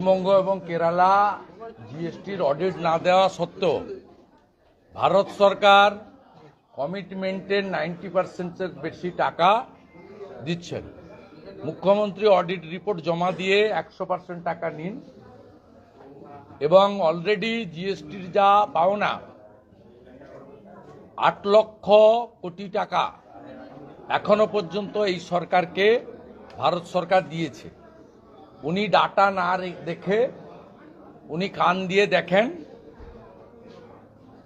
পশ্চিমবঙ্গ এবং কেরালা জিএসটির অডিট না দেওয়া সত্ত্বেও ভারত সরকার কমিটমেন্টের নাইনটি পার্সেন্টের বেশি টাকা দিচ্ছেন। মুখ্যমন্ত্রী অডিট রিপোর্ট জমা দিয়ে একশো পার্সেন্ট টাকা নিন এবং অলরেডি জিএসটির যা পাওনা, আট লক্ষ কোটি টাকা এখনও পর্যন্ত এই সরকারকে, ভারত সরকার দিয়েছে। উনি ডাটা না দেখে উনি কান দিয়ে দেখেন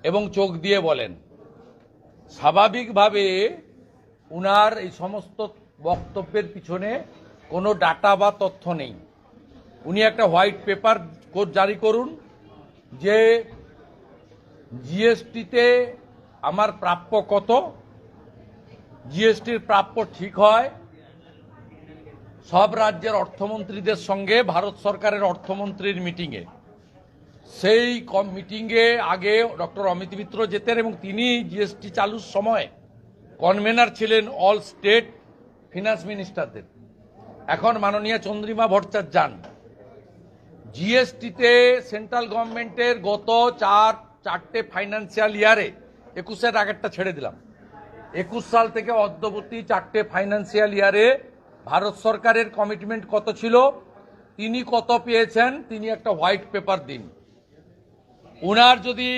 এবং চোখ দিয়ে বলেন। স্বাভাবিকভাবে উনার এই সমস্ত বক্তব্যের পিছনে কোনো ডাটা বা তথ্য নেই। উনি একটা হোয়াইট পেপার জারি করুন যে জিএসটিতে আমার প্রাপ্য কত, জিএসটির প্রাপ্য ঠিক হয় সব রাজ্যের অর্থমন্ত্রীদের সঙ্গে ভারত সরকারের অর্থমন্ত্রীর মিটিংয়ে। সেই মিটিংয়ে আগে ডক্টর অমিত মিত্র যেতেন এবং তিনি জিএসটি চালুর সময় কনভেনার ছিলেন অল স্টেট ফিনান্স মিনিস্টারদের। এখন মাননীয় চন্দ্রিমা ভট্টাচার্য যান জিএসটিতে সেন্ট্রাল গভর্নমেন্টের গত চার, চারটে ফাইন্যান্সিয়াল ইয়ারে একুশের আগেরটা ছেড়ে দিলাম। একুশ সাল থেকে অদ্যবর্তী চারটে ফাইন্যান্সিয়াল ইয়ারে ভারত সরকারের কমিটমেন্ট কত ছিল? তিনি কত পেয়েছেন? তিনি একটা হোয়াইট পেপার দিন। উনার যদি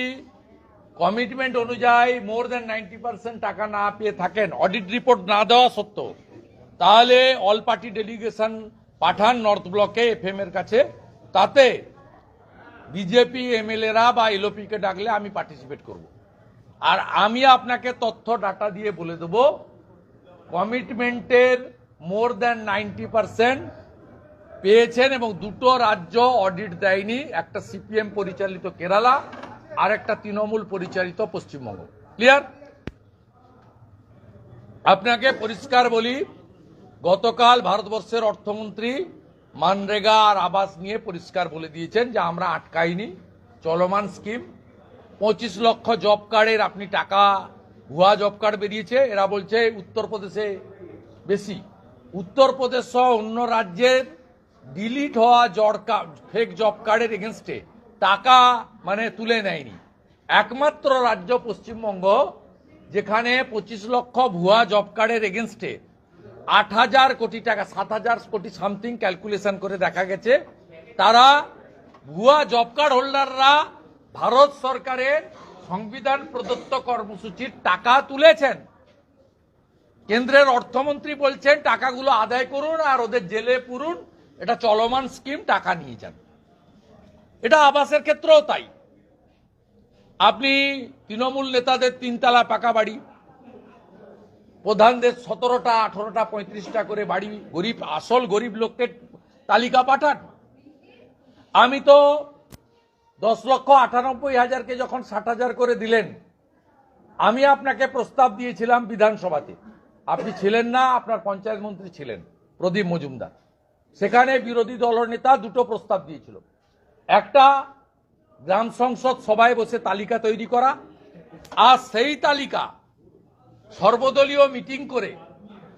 কমিটমেন্ট অনুযায়ী মোর দেন নাইনটি পার্সেন্ট টাকা না পেয়ে থাকেন অডিট রিপোর্ট না দেওয়া সত্ত্বেও, তাহলে অল পার্টি ডেলিগেশন পাঠান নর্থ ব্লকে এফএম এর কাছে। তাতে বিজেপি এমএলএরা বা এলওপিকে ডাকলে আমি পার্টিসিপেট করব। আর আমি আপনাকে তথ্য ডাটা দিয়ে বলে দেব কমিটমেন্টের মোর দ্যান নাইনটি পার্সেন্ট পেয়েছেন এবং দুটো রাজ্য অডিট দেয়নি। একটা সিপিএম পরিচালিত কেরালা আর একটা তৃণমূল পরিচালিত পশ্চিমবঙ্গ। ক্লিয়ার আপনাকে পরিষ্কার বলি, গতকাল ভারতবর্ষের অর্থমন্ত্রী মানরেগা আর আবাস নিয়ে পরিষ্কার বলে দিয়েছেন যে আমরা আটকাইনি, চলমান স্কিম। পঁচিশ লক্ষ জব কার্ডের আপনি টাকা, ভুয়া জব কার্ড বেরিয়েছে, এরা বলছে উত্তরপ্রদেশে বেশি। উত্তরপ্রদেশ সহ অন্য রাজ্যের ডিলিট হওয়া জব কার্ড ফেক জব কার্ডের এগেনস্টে টাকা মানে তুলে নেয়নি। একমাত্র রাজ্য পশ্চিমবঙ্গ যেখানে পঁচিশ লক্ষ ভুয়া জব কার্ডের এগেনস্টে আট হাজার কোটি টাকা, সাত হাজার কোটি সামথিং ক্যালকুলেশন করে দেখা গেছে। তারা ভুয়া জব কার্ড হোল্ডাররা ভারত সরকারের সংবিধান প্রদত্ত কর্মসূচির টাকা তুলেছেন। কেন্দ্রের অর্থমন্ত্রী বলছেন, টাকাগুলো আদায় করুন আর ওদের জেলে পুরুন। এটা চলমান স্কিম, টাকা নিয়ে যান। এটা আবাসের ক্ষেত্রেও তাই। আপনি তৃণমূল নেতাদের তিনতলা পাকা বাড়ি, প্রধানদের সতেরোটা, আঠারোটা, পঁয়ত্রিশটা করে বাড়ি, গরিব, আসল গরিব লোককে তালিকা পাঠান। আমি তো দশ লক্ষ আটানব্বই হাজারকে যখন ষাট হাজার করে দিলেন, আমি আপনাকে প্রস্তাব দিয়েছিলাম বিধানসভাতে। আপনি ছিলেন না, আপনার পঞ্চায়েত মন্ত্রী ছিলেন, প্রদীপ মজুমদার। সেখানে বিরোধী দলের নেতা দুটো প্রস্তাব দিয়েছিল। একটা, গ্রাম সংসদ সভায় বসে তালিকা তৈরি করা, আর সেই তালিকা সর্বদলীয় মিটিং করে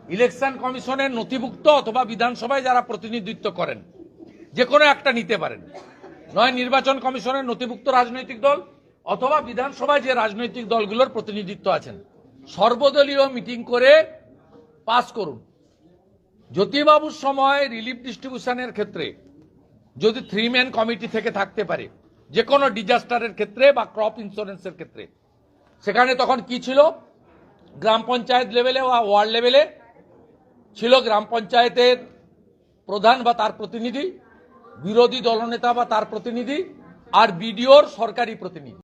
ইলেকশন কমিশনের নথিভুক্ত অথবা বিধানসভায় যারা প্রতিনিধিত্ব করেন, যে কোনো একটা নিতে পারেন। নয়, নির্বাচন কমিশনের নথিভুক্ত রাজনৈতিক দল অথবা বিধানসভায় যে রাজনৈতিক দলগুলোর প্রতিনিধিত্ব আছেন। সর্বদলীয় মিটিং করে পাস করুন। জ্যোতিবাবুর সময় রিলিফ ডিস্ট্রিবিউশনের ক্ষেত্রে, যদি থ্রি ম্যান কমিটি থেকে থাকতে পারে যে কোনো ডিজাস্টারের ক্ষেত্রে বা ক্রপ ইন্স্যুরেন্সের ক্ষেত্রে। সেখানে তখন কি ছিল? গ্রাম পঞ্চায়েত লেভেলে বা ওয়ার্ড লেভেলে ছিল গ্রাম পঞ্চায়েতের প্রধান বা তার প্রতিনিধি, বিরোধী দলনেতা বা তার প্রতিনিধি, আর বিডিওর সরকারি প্রতিনিধি।